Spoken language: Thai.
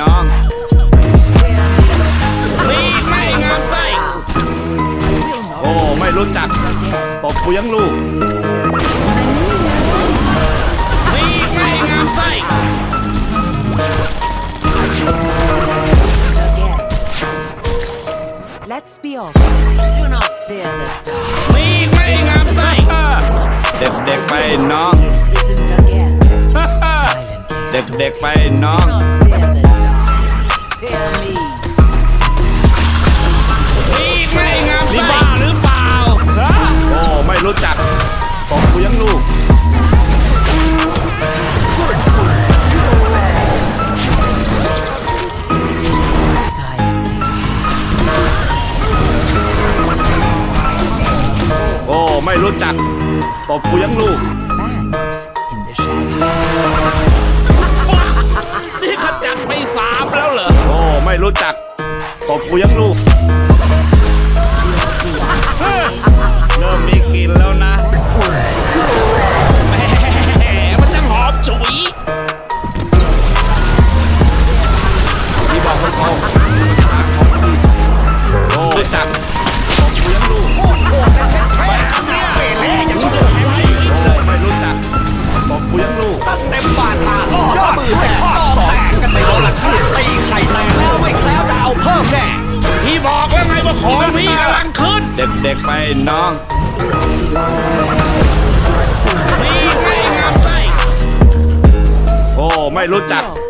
น้องนี่ไม่งามไส้โอ้ไม่รู้จักตบกูยังลูกนี่ไม่งามไส้มีไม่งามไส้เด็กๆไปน้อง เด็กๆไปน้อง ไม่รู้จัก ตบกูยังลูก Bangs in the shadows. นี่ขจัดไปสามแล้วเหรอ โอ้ไม่รู้จัก ตบกูยังลูก เริ่มมีกลินแล้วนะแหมมันจังหอมฉุยที่บอกมันเอาโอ้รู้จัก บอกแล้วไงว่าของพี่กำลังขึ้น เด็กเด็กๆไปน้องนี่ไงงามไส้โอ้ไม่รู้จัก Fear